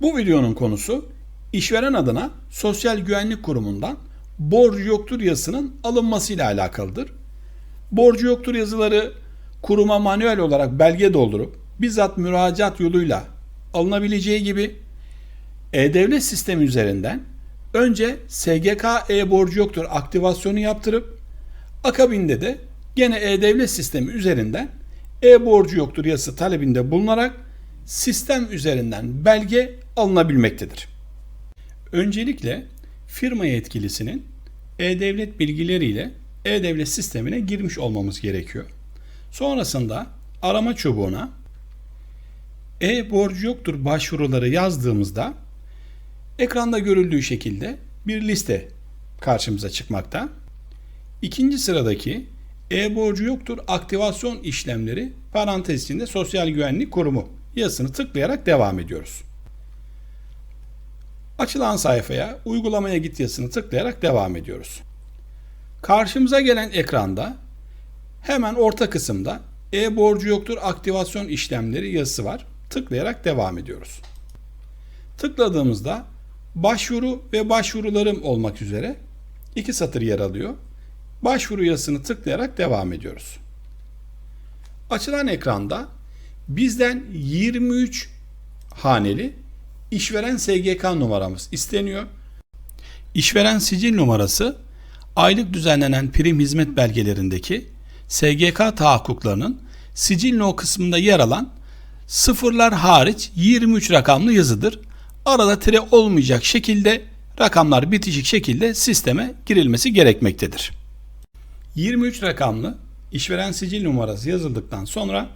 Bu videonun konusu işveren adına Sosyal Güvenlik Kurumu'ndan borcu yoktur yazısının alınması ile alakalıdır. Borcu yoktur yazıları kuruma manuel olarak belge doldurup bizzat müracaat yoluyla alınabileceği gibi e-devlet sistemi üzerinden önce SGK e-borcu yoktur aktivasyonu yaptırıp akabinde de gene e-devlet sistemi üzerinden e-borcu yoktur yazısı talebinde bulunarak sistem üzerinden belge alınabilmektedir. Öncelikle firma yetkilisinin e-devlet bilgileriyle e-devlet sistemine girmiş olmamız gerekiyor. Sonrasında arama çubuğuna e-borcu yoktur başvuruları yazdığımızda ekranda görüldüğü şekilde bir liste karşımıza çıkmakta. İkinci sıradaki e-borcu yoktur aktivasyon işlemleri parantez içinde Sosyal Güvenlik Kurumu yazısını tıklayarak devam ediyoruz. Açılan sayfaya uygulamaya git yazısını tıklayarak devam ediyoruz. Karşımıza gelen ekranda hemen orta kısımda e-borcu yoktur aktivasyon işlemleri yazısı var. Tıklayarak devam ediyoruz. Tıkladığımızda başvuru ve başvurularım olmak üzere iki satır yer alıyor. Başvuru yazısını tıklayarak devam ediyoruz. Açılan ekranda bizden 23 haneli işveren SGK numaramız isteniyor. İşveren sicil numarası aylık düzenlenen prim hizmet belgelerindeki SGK tahakkuklarının sicil no kısmında yer alan sıfırlar hariç 23 rakamlı yazıdır. Arada tire olmayacak şekilde rakamlar bitişik şekilde sisteme girilmesi gerekmektedir. 23 rakamlı işveren sicil numarası yazıldıktan sonra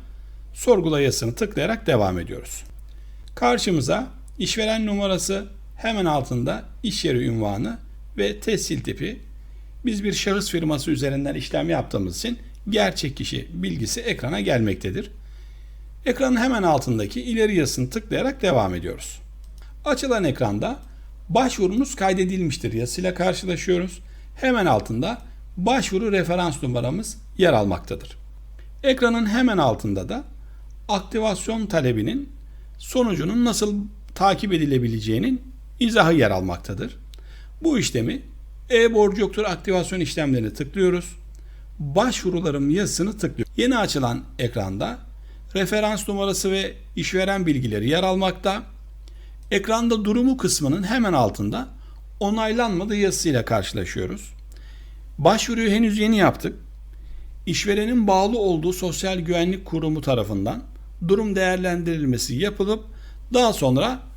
sorgula yazısını tıklayarak devam ediyoruz. Karşımıza işveren numarası hemen altında iş yeri ünvanı ve tescil tipi. Biz bir şahıs firması üzerinden işlem yaptığımız için gerçek kişi bilgisi ekrana gelmektedir. Ekranın hemen altındaki ileri yazısını tıklayarak devam ediyoruz. Açılan ekranda başvurunuz kaydedilmiştir yazısıyla karşılaşıyoruz. Hemen altında başvuru referans numaramız yer almaktadır. Ekranın hemen altında da aktivasyon talebinin sonucunun nasıl takip edilebileceğinin izahı yer almaktadır. Bu işlemi e-borcu yoktur aktivasyon işlemlerini tıklıyoruz. Başvurularım yazısını tıklıyoruz. Yeni açılan ekranda referans numarası ve işveren bilgileri yer almakta. Ekranda durumu kısmının hemen altında onaylanmadığı yazısıyla karşılaşıyoruz. Başvuruyu henüz yeni yaptık. İşverenin bağlı olduğu Sosyal Güvenlik Kurumu tarafından durum değerlendirilmesi yapılıp daha sonra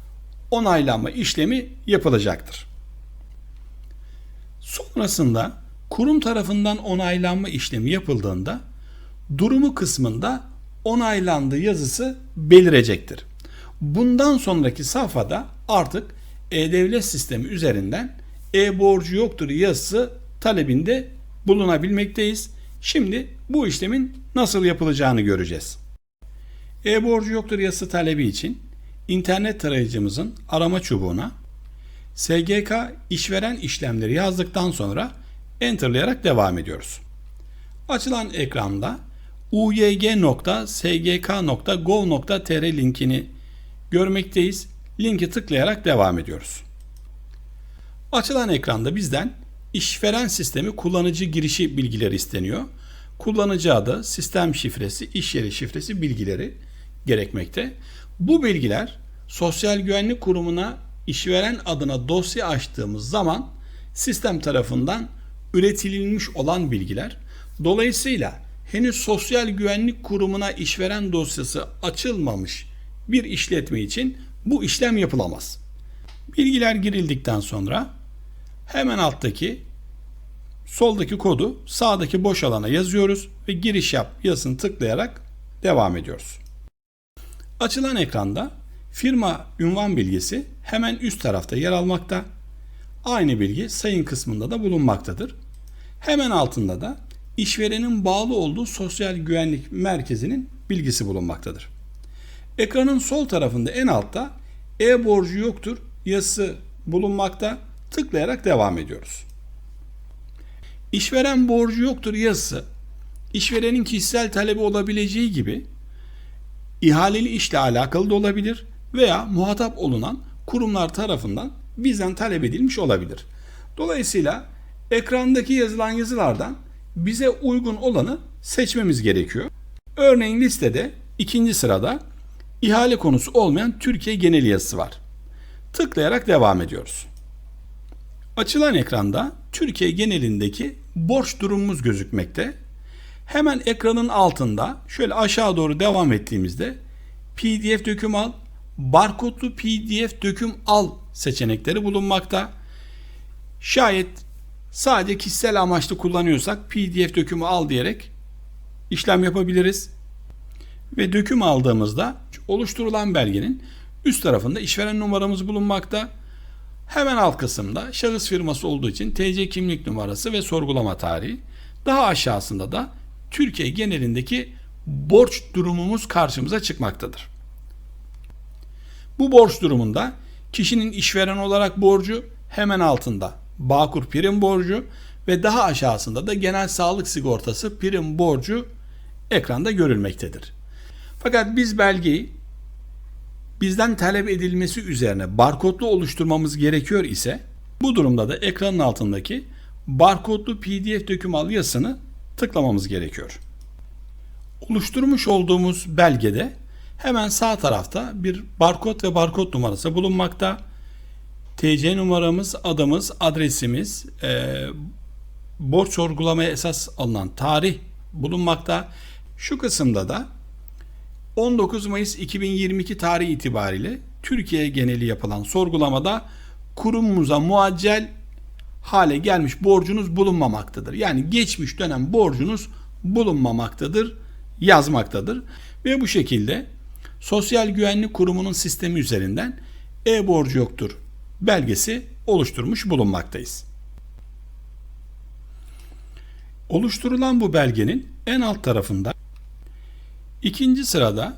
onaylanma işlemi yapılacaktır. Sonrasında kurum tarafından onaylanma işlemi yapıldığında durumu kısmında onaylandı yazısı belirecektir. Bundan sonraki safhada artık e-devlet sistemi üzerinden e-borcu yoktur yazısı talebinde bulunabilmekteyiz. Şimdi bu işlemin nasıl yapılacağını göreceğiz. E-borcu yoktur yazısı talebi için internet tarayıcımızın arama çubuğuna SGK işveren işlemleri yazdıktan sonra enterlayarak devam ediyoruz. Açılan ekranda uyg.sgk.gov.tr linkini görmekteyiz. Linki tıklayarak devam ediyoruz. Açılan ekranda bizden işveren sistemi kullanıcı girişi bilgileri isteniyor. Kullanıcı adı, sistem şifresi, iş yeri şifresi bilgileri gerekmekte. Bu bilgiler Sosyal Güvenlik Kurumu'na işveren adına dosya açtığımız zaman sistem tarafından üretilmiş olan bilgiler. Dolayısıyla henüz Sosyal Güvenlik Kurumu'na işveren dosyası açılmamış bir işletme için bu işlem yapılamaz. Bilgiler girildikten sonra hemen alttaki soldaki kodu sağdaki boş alana yazıyoruz ve giriş yap yazısını tıklayarak devam ediyoruz. Açılan ekranda firma ünvan bilgisi hemen üst tarafta yer almakta. Aynı bilgi sayın kısmında da bulunmaktadır. Hemen altında da işverenin bağlı olduğu sosyal güvenlik merkezinin bilgisi bulunmaktadır. Ekranın sol tarafında en altta e-borcu yoktur yazısı bulunmakta. Tıklayarak devam ediyoruz. İşveren borcu yoktur yazısı işverenin kişisel talebi olabileceği gibi ihaleli işle alakalı da olabilir veya muhatap olunan kurumlar tarafından bizden talep edilmiş olabilir. Dolayısıyla ekrandaki yazılan yazılardan bize uygun olanı seçmemiz gerekiyor. Örneğin listede ikinci sırada ihale konusu olmayan Türkiye genel yazısı var. Tıklayarak devam ediyoruz. Açılan ekranda Türkiye genelindeki borç durumumuz gözükmekte. Hemen ekranın altında şöyle aşağı doğru devam ettiğimizde PDF döküm al, barkodlu PDF döküm al seçenekleri bulunmakta. Şayet sadece kişisel amaçlı kullanıyorsak PDF dökümü al diyerek işlem yapabiliriz. Ve döküm aldığımızda oluşturulan belgenin üst tarafında işveren numaramız bulunmakta. Hemen alt kısımda şahıs firması olduğu için TC kimlik numarası ve sorgulama tarihi. Daha aşağısında da Türkiye genelindeki borç durumumuz karşımıza çıkmaktadır. Bu borç durumunda kişinin işveren olarak borcu hemen altında Bağkur prim borcu ve daha aşağısında da genel sağlık sigortası prim borcu ekranda görülmektedir. Fakat biz belgeyi bizden talep edilmesi üzerine barkodlu oluşturmamız gerekiyor ise bu durumda da ekranın altındaki barkodlu PDF döküm al yazısını tıklamamız gerekiyor. Oluşturmuş olduğumuz belgede hemen sağ tarafta bir barkod ve barkod numarası bulunmakta. TC numaramız, adımız, adresimiz, e, borç sorgulamaya esas alınan tarih bulunmakta. Şu kısımda da 19 Mayıs 2022 tarihi itibariyle Türkiye geneli yapılan sorgulamada kurumumuza muaccel hale gelmiş borcunuz bulunmamaktadır. Yani geçmiş dönem borcunuz bulunmamaktadır yazmaktadır. Ve bu şekilde Sosyal Güvenlik Kurumu'nun sistemi üzerinden e-borcu yoktur belgesi oluşturmuş bulunmaktayız. Oluşturulan bu belgenin en alt tarafında ikinci sırada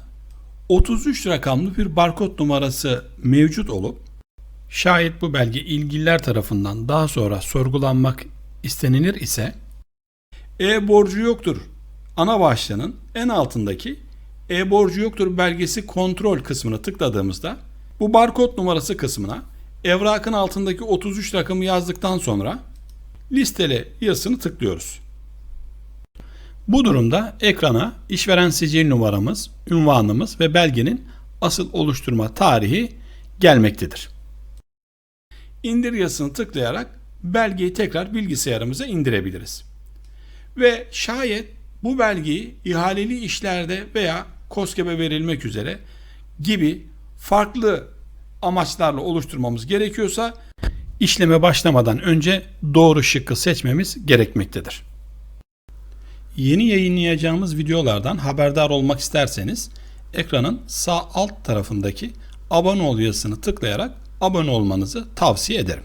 33 rakamlı bir barkod numarası mevcut olup şayet bu belge ilgililer tarafından daha sonra sorgulanmak istenilir ise e-borcu yoktur ana başlığının en altındaki e-borcu yoktur belgesi kontrol kısmını tıkladığımızda bu barkod numarası kısmına evrakın altındaki 33 rakamı yazdıktan sonra listele yazısını tıklıyoruz. Bu durumda ekrana işveren sicil numaramız, ünvanımız ve belgenin asıl oluşturma tarihi gelmektedir. İndir yazısını tıklayarak belgeyi tekrar bilgisayarımıza indirebiliriz. Ve şayet bu belgeyi ihaleli işlerde veya KOSGEB'e verilmek üzere gibi farklı amaçlarla oluşturmamız gerekiyorsa işleme başlamadan önce doğru şıkkı seçmemiz gerekmektedir. Yeni yayınlayacağımız videolardan haberdar olmak isterseniz ekranın sağ alt tarafındaki abone ol yazısını tıklayarak abone olmanızı tavsiye ederim.